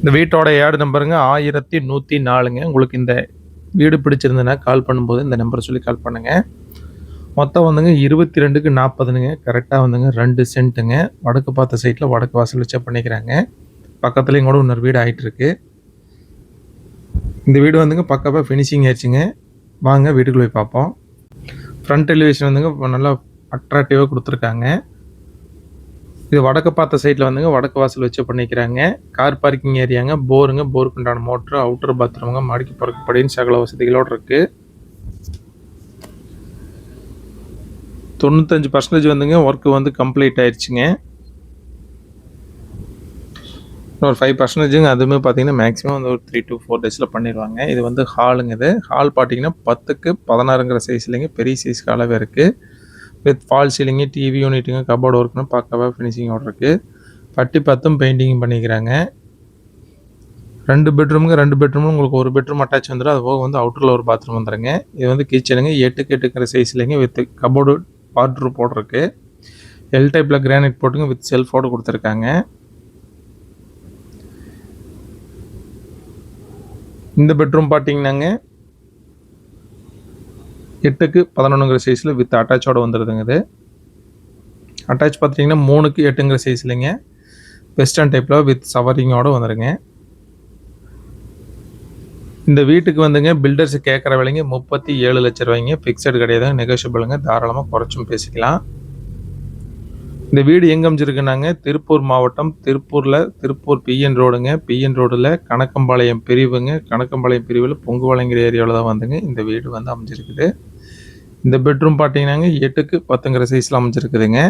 இந்த வீட்டோட ஏடு நம்பருங்க? ஆயிரத்தி நூற்றி நாலுங்க. உங்களுக்கு இந்த வீடு பிடிச்சிருந்ததுன்னா கால் பண்ணும்போது இந்த நம்பரை சொல்லி கால் பண்ணுங்கள் மொத்தம் வந்துங்க இருபத்தி ரெண்டுக்கு நாற்பதுனுங்க கரெக்டாக வந்துங்க ரெண்டு சென்ட்டுங்க. வடக்கு பார்த்த சைட்டில் வடக்கு வாசல் வச்சா பண்ணிக்கிறாங்க. பக்கத்துலேயும் கூட இன்னொரு வீடு ஆகிட்டுருக்கு இந்த வீடு வந்துங்க பக்கப்பாக ஃபினிஷிங் ஆயிடுச்சுங்க. வாங்க வீட்டுக்குள்ள போய் பார்ப்போம். ஃப்ரண்ட் எலிவேஷன் வந்துங்க நல்லா அட்ராக்டிவாக கொடுத்துருக்காங்க. இது வடக்கு பார்த்த சைடில் வந்துங்க வடக்கு வாசல் வச்சு பண்ணிக்கிறாங்க. கார் பார்க்கிங் ஏரியாங்க போருங்க போருக்கு உண்டான மோட்ரு அவுட்டர் பாத்ரூமுங்க மாடிக்கு போகிறக்கு படின்னு சகல வசதிகளோடு இருக்குது தொண்ணூத்தஞ்சு பர்சன்டேஜ் வந்துங்க ஒர்க்கு வந்து கம்ப்ளீட் ஆயிடுச்சுங்க இன்னொரு ஃபைவ் பர்சன்டேஜுங்க அதுவுமே பார்த்தீங்கன்னா மேக்ஸிமம் வந்து ஒரு த்ரீ டு ஃபோர் டேஸில் பண்ணிடுவாங்க. இது வந்து ஹாலுங்க இது. ஹால் பார்த்தீங்கன்னா பத்துக்கு பதினாறுங்கிற சைஸ்லேங்க பெரிய சைஸ் ஹாலாகவே இருக்குது வித் ஃபால் சீலிங்கு டிவி யூனிட்டுங்க கபோர்டு ஒர்க்குன்னு பார்க்கவே ஃபினிஷிங்கோட இருக்குது பட்டி பத்தும் பெயிண்டிங் பண்ணிக்கிறாங்க. ரெண்டு பெட்ரூமுங்க ரெண்டு பெட்ரூமும் உங்களுக்கு ஒரு பெட்ரூம் அட்டாச் வந்துடும் அது போக வந்து அவுட்டரில் ஒரு பாத்ரூம் வந்துடுங்க இது வந்து கிச்சனுங்க எட்டுக்கு எட்டுக்கிற சைஸ்லேங்க வித் கபோர்டு வாட்ரு போட்டிருக்கு. எல் டைப்பில் கிரானைட் போட்டுங்க வித் செல்ஃபோடு கொடுத்துருக்காங்க. இந்த பெட்ரூம் பார்த்தீங்கன்னாங்க எட்டுக்கு பதினொன்றுங்கிற சைஸில் வித் அட்டாச்சோட வந்துடுதுங்க இது. அட்டாச் பார்த்தீங்கன்னா மூணுக்கு எட்டுங்கிற சைஸ்லைங்க வெஸ்டர்ன் டைப்பில் வித் சவரிங்கோட வந்துடுங்க இந்த வீட்டுக்கு வந்துங்க பில்டர்ஸ் கேட்குற விலைங்க முப்பத்தி ஏழு லட்ச ரூபாய்ங்க. ஃபிக்ஸட் கிடையாது நெகோஷியபிளுங்க தாராளமாக குறைச்சும் பேசிக்கலாம். இந்த வீடு எங்கே அமைஞ்சிருக்குனாங்க? திருப்பூர் மாவட்டம் திருப்பூரில் திருப்பூர் பிஎன் ரோடுங்க. பிஎன் ரோடில் கணக்கம்பாளையம் பிரிவுங்க. கணக்கம்பாளையம் பிரிவில் பொங்கு வழங்குற ஏரியாவில் தான் வந்துங்க. இந்த வீடு வந்து அமைஞ்சிருக்குது. இந்த பெட்ரூம் பார்த்தீங்கன்னாங்க எட்டுக்கு பத்துங்கிற சைஸில் அமைஞ்சிருக்குதுங்க.